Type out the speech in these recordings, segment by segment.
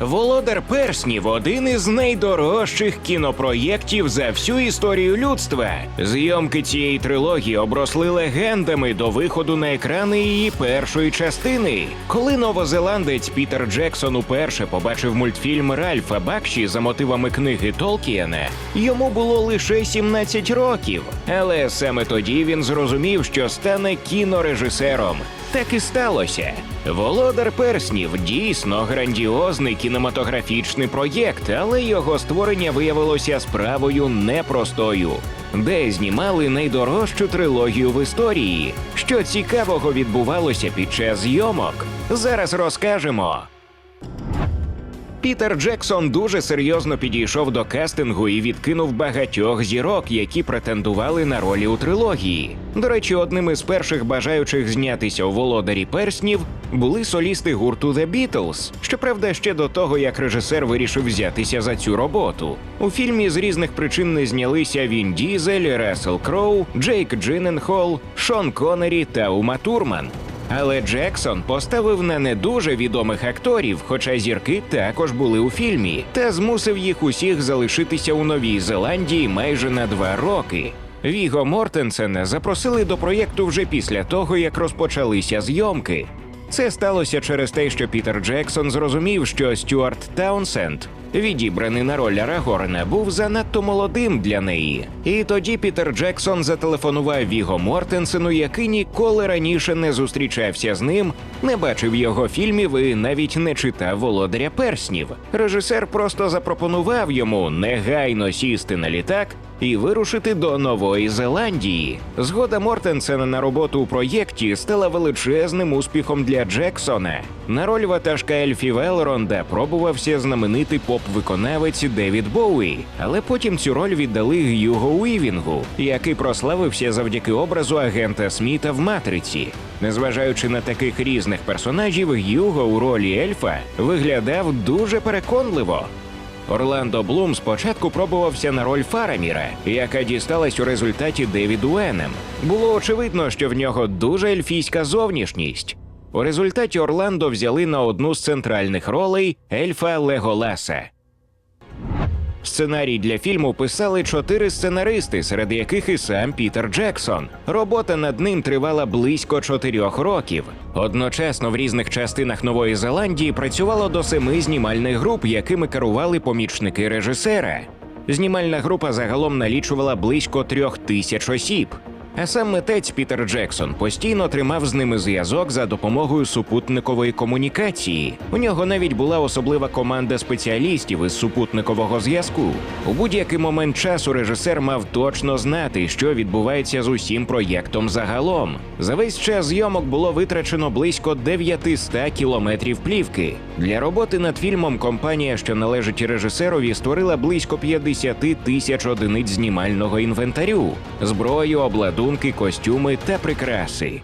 Володар перснів один із найдорожчих кінопроєктів за всю історію людства. Зйомки цієї трилогії обросли легендами до виходу на екрани її першої частини. Коли новозеландець Пітер Джексон уперше побачив мультфільм Ральфа Бакші за мотивами книги Толкіена, йому було лише 17 років. Але саме тоді він зрозумів, що стане кінорежисером. Так і сталося. Володар перснів дійсно грандіозний кінематографічний проєкт, але його створення виявилося справою непростою, де знімали найдорожчу трилогію в історії. Що цікавого відбувалося під час зйомок, зараз розкажемо. Пітер Джексон дуже серйозно підійшов до кастингу і відкинув багатьох зірок, які претендували на ролі у трилогії. До речі, одним із перших бажаючих знятися у володарі перснів були солісти гурту The Beatles. Щоправда, ще до того, як режисер вирішив взятися за цю роботу. У фільмі з різних причин не знялися Він Дізель, Рассел Кроу, Джейк Джилленхол, Шон Коннері та Ума Турман. Але Джексон поставив на не дуже відомих акторів, хоча зірки також були у фільмі, та змусив їх усіх залишитися у Новій Зеландії майже на два роки. Віго Мортенсена запросили до проєкту вже після того, як розпочалися зйомки. Це сталося через те, що Пітер Джексон зрозумів, що Стюарт Таунсенд, відібраний на роль Арагорна, був занадто молодим для неї. І тоді Пітер Джексон зателефонував Віго Мортенсену, який ніколи раніше не зустрічався з ним, не бачив його фільмів і навіть не читав Володаря перснів. Режисер просто запропонував йому негайно сісти на літак і вирушити до Нової Зеландії. Згода Мортенсена на роботу у проєкті стала величезним успіхом для Джексона. На роль ватажка Ельфі Велронда пробувався знаменитий поп-виконавець Девід Боуї, але потім цю роль віддали Гюго Уівінгу, який прославився завдяки образу агента Сміта в Матриці. Незважаючи на таких різних персонажів, Гюго у ролі ельфа виглядав дуже переконливо. Орландо Блум спочатку пробувався на роль Фараміра, яка дісталась у результаті Девіду Енем. Було очевидно, що в нього дуже ельфійська зовнішність. У результаті Орландо взяли на одну з центральних ролей ельфа Леголаса. Сценарій для фільму писали чотири сценаристи, серед яких і сам Пітер Джексон. Робота над ним тривала близько чотирьох років. Одночасно в різних частинах Нової Зеландії працювало до семи знімальних груп, якими керували помічники режисера. Знімальна група загалом налічувала близько трьох тисяч осіб. А сам митець Пітер Джексон постійно тримав з ними зв'язок за допомогою супутникової комунікації. У нього навіть була особлива команда спеціалістів із супутникового зв'язку. У будь-який момент часу режисер мав точно знати, що відбувається з усім проєктом загалом. За весь час зйомок було витрачено близько 900 кілометрів плівки. Для роботи над фільмом компанія, що належить режисерові, створила близько 50 тисяч одиниць знімального інвентарю, зброю, обладунки, костюми та прикраси.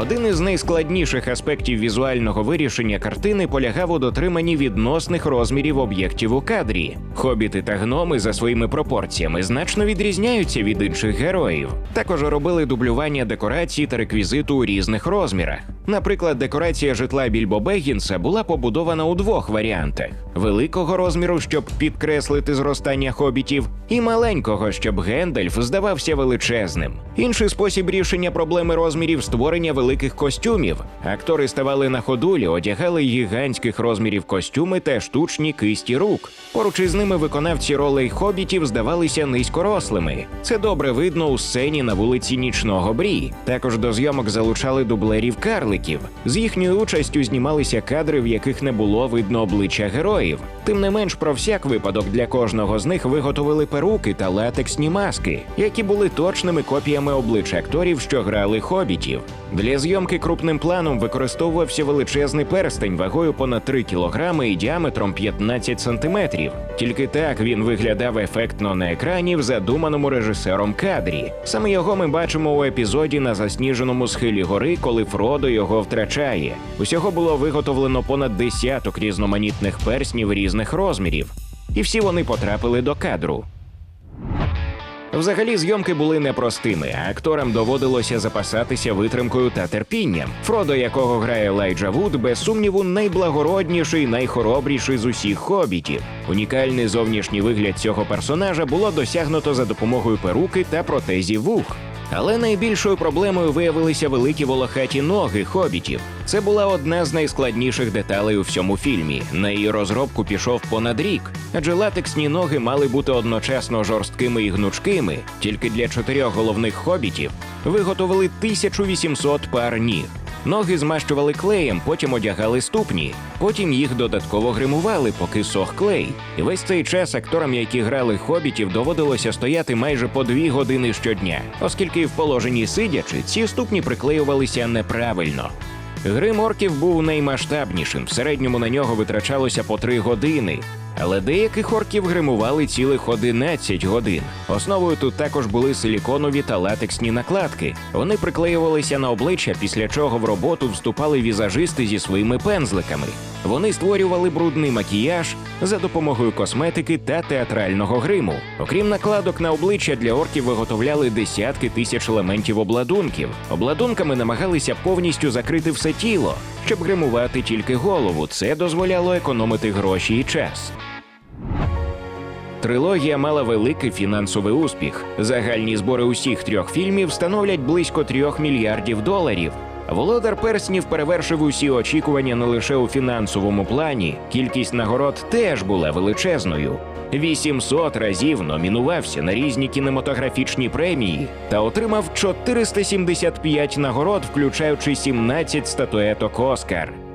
Один із найскладніших аспектів візуального вирішення картини полягав у дотриманні відносних розмірів об'єктів у кадрі. Хобіти та гноми за своїми пропорціями значно відрізняються від інших героїв. Також робили дублювання декорацій та реквізиту у різних розмірах. Наприклад, декорація житла Більбо Бегінса була побудована у двох варіантах: великого розміру, щоб підкреслити зростання хобітів, і маленького, щоб Гендальф здавався величезним. Інший спосіб рішення проблеми розмірів створення великих костюмів. Актори ставали на ходулі, одягали гігантських розмірів костюми та штучні кисті рук. Поруч із ними виконавці ролей хобітів здавалися низькорослими. Це добре видно у сцені на вулиці Нічного Брі. Також до зйомок залучали дублерів карликів. З їхньою участю знімалися кадри, в яких не було видно обличчя героїв. Тим не менш, про всяк випадок для кожного з них виготовили перуки та латексні маски, які були точними копіями облич акторів, що грали хобітів. Зйомки крупним планом використовувався величезний перстень вагою понад 3 кілограми і діаметром 15 сантиметрів. Тільки так він виглядав ефектно на екрані в задуманому режисером кадрі. Саме його ми бачимо у епізоді на засніженому схилі гори, коли Фродо його втрачає. Усього було виготовлено понад десяток різноманітних перснів різних розмірів, і всі вони потрапили до кадру. Взагалі, зйомки були непростими, а акторам доводилося запасатися витримкою та терпінням. Фродо, якого грає Лайджа Вуд, без сумніву, найблагородніший, найхоробріший з усіх хобітів. Унікальний зовнішній вигляд цього персонажа було досягнуто за допомогою перуки та протезів вух. Але найбільшою проблемою виявилися великі волохаті ноги хобітів. Це була одна з найскладніших деталей у всьому фільмі. На її розробку пішов понад рік, адже латексні ноги мали бути одночасно жорсткими і гнучкими. Тільки для чотирьох головних хобітів виготовили 1800 пар ніг. Ноги змащували клеєм, потім одягали ступні, потім їх додатково гримували, поки сох клей. І весь цей час акторам, які грали хобітів, доводилося стояти майже по дві години щодня, оскільки в положенні сидячи ці ступні приклеювалися неправильно. Грим орків був наймасштабнішим. В середньому на нього витрачалося по три години. Але деяких орків гримували цілих 11 годин. Основою тут також були силіконові та латексні накладки. Вони приклеювалися на обличчя, після чого в роботу вступали візажисти зі своїми пензликами. Вони створювали брудний макіяж за допомогою косметики та театрального гриму. Окрім накладок на обличчя для орків виготовляли десятки тисяч елементів обладунків. Обладунками намагалися повністю закрити все тіло, щоб гримувати тільки голову. Це дозволяло економити гроші і час. Трилогія мала великий фінансовий успіх. Загальні збори усіх трьох фільмів становлять близько трьох мільярдів доларів. Володар перснів перевершив усі очікування не лише у фінансовому плані. Кількість нагород теж була величезною. 800 разів номінувався на різні кінематографічні премії та отримав 475 нагород, включаючи 17 статуеток Оскар.